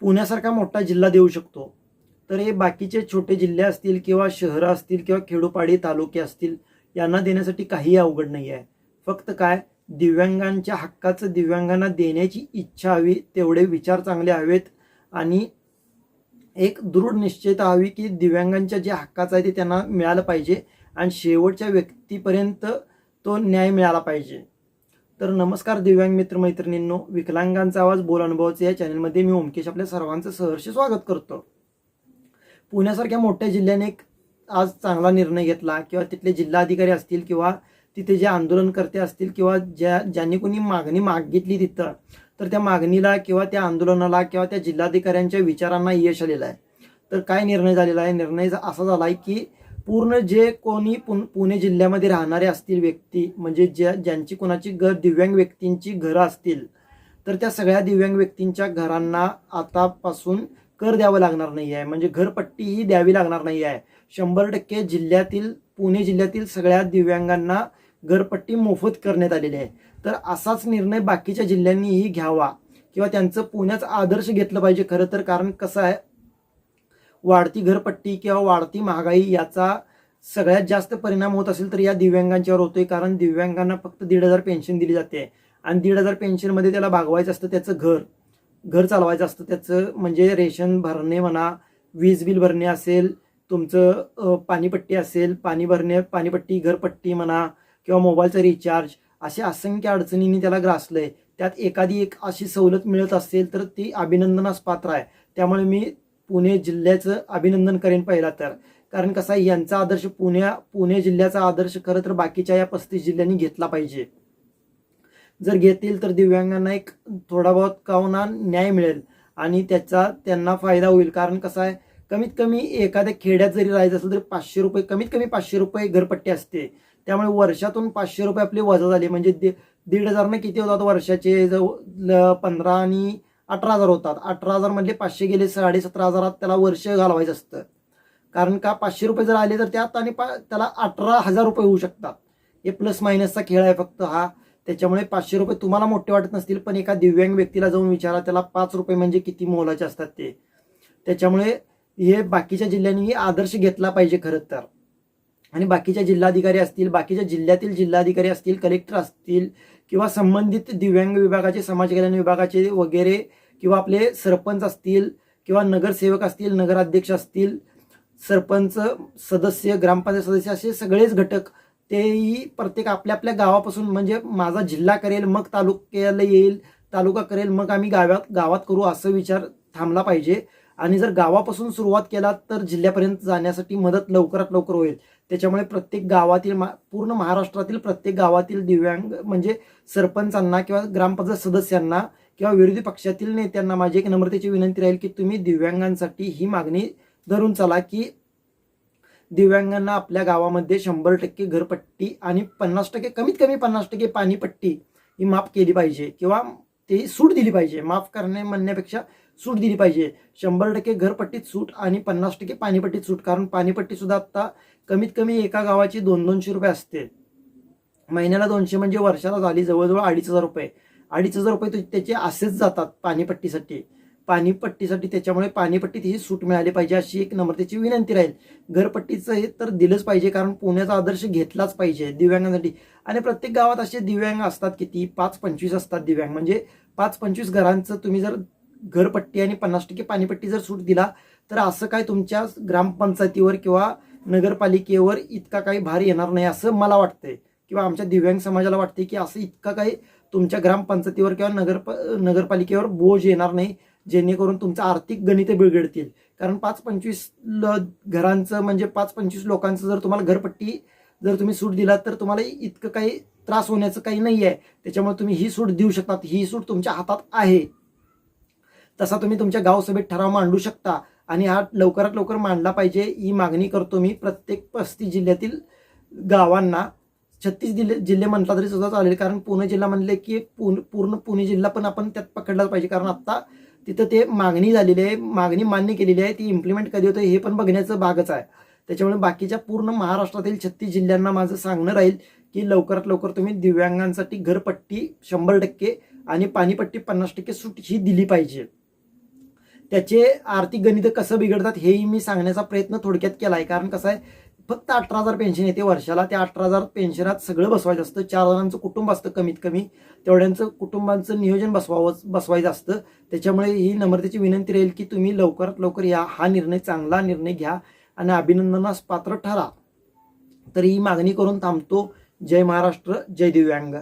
पुण्यासारखा मोठा जिल्हा देऊ शकतो. तर हे बाकीचे छोटे जिल्हे असतील किंवा शहरं असतील किंवा खेडोपाडी तालुके असतील यांना देण्यासाठी काही अवघड नाही आहे. फक्त काय? दिव्यांगांच्या हक्काचं दिव्यांगांना देण्याची इच्छा हवी तेवढे विचार चांगले हवेत आणि एक दृढ निश्चयता हवी की दिव्यांगांच्या जे हक्काचं आहे ते त्यांना मिळालं पाहिजे आणि शेवटच्या व्यक्तीपर्यंत तो न्याय मिळाला पाहिजे. तर नमस्कार दिव्यांग मित्र मैत्रिणींनो विकलांगांचा आवाज बोल अनुभवाचे या चॅनलमध्ये मी ओमकेश आपल्या सर्वांचं सहर्ष स्वागत करतो. पुण्यासारख्या मोठ्या जिल्ह्याने एक आज चांगला निर्णय घेतला किंवा तिथले जिल्हाधिकारी असतील किंवा तिथे जे आंदोलनकर्ते असतील किंवा ज्या ज्यांनी कोणी मागणी मागितली तिथं तर त्या मागणीला किंवा त्या आंदोलनाला किंवा त्या जिल्हाधिकाऱ्यांच्या विचारांना यश आलेलं आहे. तर काय निर्णय झालेला आहे? निर्णय असा झाला आहे की पूर्ण जे कोणी पुन पुणे जिल्ह्यामध्ये राहणारे असतील व्यक्ती म्हणजे ज्या ज्यांची कोणाची घर दिव्यांग व्यक्तींची घरं असतील तर त्या सगळ्या दिव्यांग व्यक्तींच्या घरांना आतापासून कर द्यावं लागणार नाही आहे म्हणजे घरपट्टी ही द्यावी लागणार नाही आहे शंभर टक्के जिल्ह्यातील पुणे जिल्ह्यातील सगळ्या दिव्यांगांना घरपट्टी मोफत करण्यात आलेली आहे. तर असाच निर्णय बाकीच्या जिल्ह्यांनीही घ्यावा. किंवा त्यांचं पुण्याचं आदर्श घेतलं पाहिजे खरं तर. कारण कसं आहे वाढती घरपट्टी किंवा वाढती महागाई याचा सगळ्यात जास्त परिणाम होत असेल तर या दिव्यांगांच्यावर होतोय कारण दिव्यांगांना फक्त दीड हजार पेन्शन दिली जाते. आणि दीड हजार पेन्शनमध्ये त्याला भागवायचं असतं त्याचं घर. घर चालवायचं असतं त्याचं म्हणजे रेशन भरणे म्हणा वीज बिल भरणे असेल तुमचं पाणीपट्टी असेल पाणी भरणे पाणीपट्टी घरपट्टी म्हणा किंवा मोबाईलचा रिचार्ज अशा असंख्य अडचणींनी त्याला ग्रासलंय. त्यात एखादी एक अशी सवलत मिळत असेल तर ती अभिनंदनास पात्र आहे. त्यामुळे मी पुणे जिल्ह्याचं अभिनंदन करेन पहिला तर. कारण कसं आहे यांचा आदर्श पुण्या पुणे जिल्ह्याचा आदर्श खरं तर बाकीच्या या पस्तीस जिल्ह्यांनी घेतला पाहिजे. जर घेतील तर दिव्यांगांना एक थोडा बहुत कावना न्याय मिळेल आणि त्याचा त्यांना फायदा होईल. कारण कसं आहे कमीत कमी एखाद्या खेड्यात जरी राहायचं असेल तरी पाचशे रुपये कमीत कमी पाचशे रुपये घरपट्टी असते. त्यामुळे वर्षातून पाचशे रुपये आपले वजा झाले. म्हणजे दे दीड हजारनं किती होतात वर्षाचे? जवळ पंधरा आणि अठरा हजार होतात. अठरा हजार पाचशे गेले साडेसतरा हजारात त्याला वर्ष घालवायचं असतं. कारण का पाचशे रुपये जर आले तर त्यात आणि पा- त्याला अठरा हजार रुपये होऊ शकतात. हे प्लस मायनसचा खेळ आहे फक्त हा. त्याच्यामुळे पाचशे रुपये तुम्हाला मोठे वाटत नसतील पण एका दिव्यांग व्यक्तीला जाऊन विचारा त्याला पाच रुपये म्हणजे किती मोलाचे असतात ते. त्याच्यामुळे हे बाकीच्या जिल्ह्यांनी आदर्श घेतला पाहिजे खरं तर. आणि बाकीच्या जिल्हाधिकारी असतील बाकीच्या जिल्ह्यातील जिल्हाधिकारी असतील कलेक्टर असतील किंवा संबंधित दिव्यांग विभागाचे समाज कल्याण विभागाचे वगैरे किंवा आपले सरपंच असतील किंवा नगरसेवक असतील नगराध्यक्ष असतील सरपंच सदस्य ग्रामपंचायत सदस्य असे सगळेच घटक तेही प्रत्येक आपल्या आपल्या गावापासून म्हणजे माझा जिल्हा करेल मग तालुक्याला येईल तालुका करेल मग आम्ही गावात गावात करू असं विचार थांबला पाहिजे. आणि जर गावापासून सुरुवात केला तर जिल्ह्यापर्यंत जाण्यासाठी मदत लवकरात लवकर होईल. त्याच्यामुळे प्रत्येक गावातील मा- पूर्ण महाराष्ट्रातील प्रत्येक गावातील दिव्यांग म्हणजे सरपंचांना किंवा ग्रामपंचायत सदस्यांना किंवा विरोधी पक्षातील नेत्यांना माझी एक नम्रतेची विनंती राहील की तुम्ही दिव्यांगांसाठी ही मागणी धरून चला की दिव्यांगांना आपल्या गावामध्ये शंभर टक्के घरपट्टी आणि पन्नास टक्के कमीत कमी पन्नास टक्के पाणीपट्टी ही माफ केली पाहिजे किंवा ते सूट दिली पाहिजे. माफ करणे म्हणण्यापेक्षा सूट दिली पाहिजे. शंभर टक्के घरपट्टीत सूट आणि पन्नास टक्के पाणीपट्टीत सूट. कारण पाणीपट्टीसुद्धा आत्ता कमीत कमी एका गावाची दोन दोनशे रुपये असते. महिन्याला दोनशे म्हणजे वर्षाला झाली जवळजवळ अडीच हजार रुपये. अडीच हजार रुपये त्याचे असेच जातात पाणीपट्टीसाठी. पाणीपट्टीसाठी त्याच्यामुळे पाणीपट्टीत ही सूट मिळाली पाहिजे अशी एक नम्रतेची विनंती राहील. घरपट्टीचं हे तर दिलंच पाहिजे कारण पुण्याचा आदर्श घेतलाच पाहिजे दिव्यांगांसाठी. आणि प्रत्येक गावात असे दिव्यांग असतात किती? पाच पंचवीस असतात दिव्यांग. म्हणजे पाच पंचवीस घरांचं तुम्ही जर घरपट्टी आणि पन्नास टक्के पाणीपट्टी जर सूट दिला तर असं काय तुमच्या ग्रामपंचायतीवर किंवा नगरपालिकेवर इतका काही भार येणार नाही असं मला वाटतंय. किंवा आमच्या दिव्यांग समाजाला वाटते की असं इतका काही तुमच्या ग्रामपंचायतीवर किंवा नगर नगरपालिकेवर बोज येणार नाही. जेणेकरून तुमचं आर्थिक गणित बिघडतील. कारण पाच पंचवीस ल घरांचं म्हणजे पाच पंचवीस लोकांचं जर तुम्हाला घरपट्टी जर तुम्ही सूट दिला तर तुम्हाला इतकं काही त्रास होण्याचं काही नाही आहे त्याच्यामुळे तुम्ही ही सूट देऊ शकता ही सूट तुमच्या हातात आहे. तसा तुम्ही तुमच्या गावसभेत ठराव मांडू शकता आणि हा लवकरात लवकर मांडला पाहिजे ही मागणी करतो मी प्रत्येक पस्तीस जिल्ह्यातील गावांना. छत्तीस जिल्हे जिल्हे म्हटला तरी सुद्धा चालेल. कारण पुणे जिल्हा म्हणले की पूर्ण पूर्ण पुणे जिल्हा पण आपण त्यात पकडलाच पाहिजे. कारण आत्ता तिथं ते मागणी झालेली आहे मागणी मान्य केलेली आहे ती इम्प्लिमेंट कधी होतं हे पण बघण्याचं भागच आहे. त्याच्यामुळे बाकीच्या पूर्ण महाराष्ट्रातील छत्तीस जिल्ह्यांना माझं सांगणं राहील की लवकरात लवकर तुम्ही दिव्यांगांसाठी घरपट्टी शंभर टक्के आणि पाणीपट्टी पन्नास टक्के सूट ही दिली पाहिजे. त्याचे आर्थिक गणितं कसं बिघडतात हेही मी सांगण्याचा प्रयत्न थोडक्यात केला आहे कारण कसं आहे फक्त अठरा हजार पेन्शन येते वर्षाला. त्या अठरा हजार पेन्शनात सगळं बसवायचं असतं. चार जणांचं कुटुंब असतं कमीत कमी तेवढ्यांचं कुटुंबांचं नियोजन बसवावं बसवायचं असतं. त्याच्यामुळे ही नम्रतेची विनंती राहील की तुम्ही लवकरात लवकर या. हा निर्णय चांगला निर्णय घ्या आणि अभिनंदनास पात्र ठरा. तर ही मागणी करून थांबतो. जय महाराष्ट्र जय दिव्यांग.